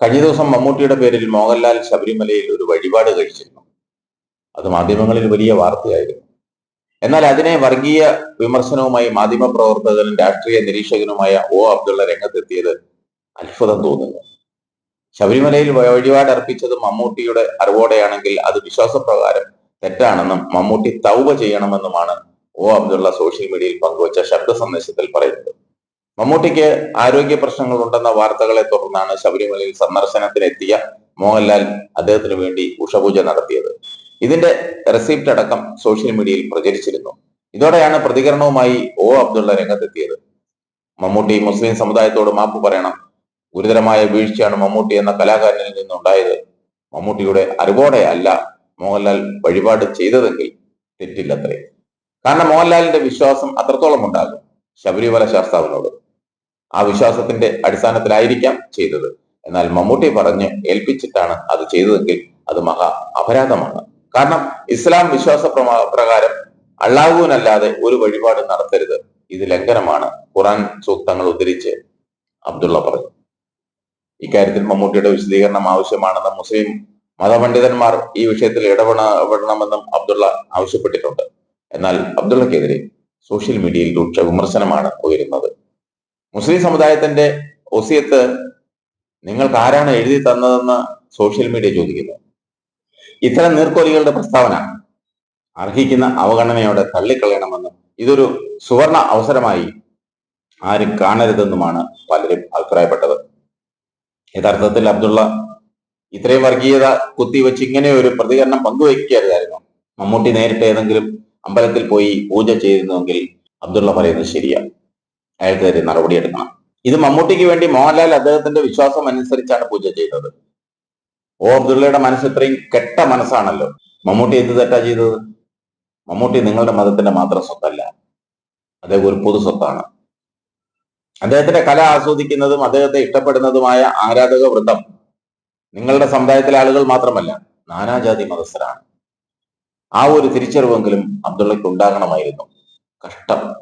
കഴിഞ്ഞ ദിവസം മമ്മൂട്ടിയുടെ പേരിൽ മോഹൻലാൽ ശബരിമലയിൽ ഒരു വഴിപാട് കഴിച്ചിരുന്നു. അത് മാധ്യമങ്ങളിൽ വലിയ വാർത്തയായിരുന്നു. എന്നാൽ അതിനെ വർഗീയ വിമർശനവുമായി മാധ്യമ പ്രവർത്തകനും രാഷ്ട്രീയ നിരീക്ഷകനുമായ ഒ അബ്ദുള്ള രംഗത്തെത്തിയത് അത്ഭുതം തോന്നുന്നു. ശബരിമലയിൽ വഴിപാട് അർപ്പിച്ചത് മമ്മൂട്ടിയുടെ അറിവോടെയാണെങ്കിൽ അത് വിശ്വാസപ്രകാരം തെറ്റാണെന്നും മമ്മൂട്ടി തൗവ ചെയ്യണമെന്നുമാണ് ഒ അബ്ദുള്ള സോഷ്യൽ മീഡിയയിൽ പങ്കുവച്ച ശബ്ദ സന്ദേശത്തിൽ പറയുന്നത്. മമ്മൂട്ടിക്ക് ആരോഗ്യ പ്രശ്നങ്ങൾ ഉണ്ടെന്ന വാർത്തകളെ തുടർന്നാണ് ശബരിമലയിൽ സന്ദർശനത്തിനെത്തിയ മോഹൻലാൽ അദ്ദേഹത്തിന് വേണ്ടി ഉഷപൂജ നടത്തിയത്. ഇതിന്റെ റെസിപ്റ്റ് അടക്കം സോഷ്യൽ മീഡിയയിൽ പ്രചരിച്ചിരുന്നു. ഇതോടെയാണ് പ്രതികരണവുമായി ഒ അബ്ദുള്ള രംഗത്തെത്തിയത്. മമ്മൂട്ടി മുസ്ലിം സമുദായത്തോട് മാപ്പ് പറയണം. ഗുരുതരമായ വീഴ്ചയാണ് മമ്മൂട്ടി എന്ന കലാകാരനിൽ നിന്നുണ്ടായത്. മമ്മൂട്ടിയുടെ അറിവോടെ അല്ല മോഹൻലാൽ വഴിപാട് ചെയ്തതെങ്കിൽ തെറ്റില്ലത്രേ. കാരണം മോഹൻലാലിന്റെ വിശ്വാസം അത്രത്തോളം ഉണ്ടാകും. ശബരിമല ശാസ്താവിനോട്. ആ വിശ്വാസത്തിന്റെ അടിസ്ഥാനത്തിലായിരിക്കാം ചെയ്തത്. എന്നാൽ മമ്മൂട്ടി പറഞ്ഞ് ഏൽപ്പിച്ചിട്ടാണ് അത് ചെയ്തതെങ്കിൽ അത് മഹാ അപരാധമാണ്. കാരണം ഇസ്ലാം വിശ്വാസ പ്രകാരം അള്ളാഹുവിനല്ലാതെ ഒരു വഴിപാട് നടത്തരുത്. ഇത് ലംഘനമാണ്. ഖുറാൻ സൂക്തങ്ങൾ ഉദ്ധരിച്ച് അബ്ദുള്ള പറഞ്ഞു. ഇക്കാര്യത്തിൽ മമ്മൂട്ടിയുടെ വിശദീകരണം ആവശ്യമാണെന്ന് മുസ്ലിം മതപണ്ഡിതന്മാർ ഈ വിഷയത്തിൽ ഇടപെട ഇടപെടണമെന്നും അബ്ദുള്ള ആവശ്യപ്പെട്ടിട്ടുണ്ട്. എന്നാൽ അബ്ദുള്ളക്കെതിരെ സോഷ്യൽ മീഡിയയിൽ രൂക്ഷ വിമർശനമാണ് ഉയരുന്നത്. മുസ്ലിം സമുദായത്തിന്റെ ഒസിയത്ത് നിങ്ങൾക്ക് ആരാണ് എഴുതി തന്നതെന്ന് സോഷ്യൽ മീഡിയ ചോദിക്കുന്നു. ഇത്തരം നീർക്കോലികളുടെ പ്രസ്താവന അർഹിക്കുന്ന അവഗണനയോടെ തള്ളിക്കളയണമെന്നും ഇതൊരു സുവർണ അവസരമായി ആരും കാണരുതെന്നുമാണ് പലരും അഭിപ്രായപ്പെട്ടത്. യഥാർത്ഥത്തിൽ അബ്ദുള്ള ഇത്രയും വർഗീയത കുത്തിവെച്ച് ഇങ്ങനെ ഒരു പ്രതികരണം പങ്കുവയ്ക്കരുതായിരുന്നു. മമ്മൂട്ടി നേരിട്ട് ഏതെങ്കിലും അമ്പലത്തിൽ പോയി പൂജ ചെയ്തിരുന്നുവെങ്കിൽ അബ്ദുള്ള പറയുന്നത് ശരിയാണ്. അയാൾക്കെതിരെ നടപടിയെടുക്കണം ഇത് മമ്മൂട്ടിക്ക് വേണ്ടി മോഹൻലാൽ അദ്ദേഹത്തിന്റെ വിശ്വാസം അനുസരിച്ചാണ് പൂജ ചെയ്തത്. ഓ അബ്ദുള്ളയുടെ മനസ്സ് ഇത്രയും കെട്ട മനസ്സാണല്ലോ. മമ്മൂട്ടി എന്ത് തെറ്റാ ചെയ്തത്? മമ്മൂട്ടി നിങ്ങളുടെ മതത്തിന്റെ മാത്രം സ്വത്തല്ല. അദ്ദേഹം ഒരു പൊതു സ്വത്താണ്. അദ്ദേഹത്തിന്റെ കല ആസ്വദിക്കുന്നതും അദ്ദേഹത്തെ ഇഷ്ടപ്പെടുന്നതുമായ ആരാധക വൃത്തം നിങ്ങളുടെ സമുദായത്തിലെ ആളുകൾ മാത്രമല്ല നാനാജാതി മതസ്ഥരാണ്. ആ ഒരു തിരിച്ചറിവെങ്കിലും അബ്ദുള്ളയ്ക്ക് ഉണ്ടാകണമായിരുന്നു. കഷ്ടം.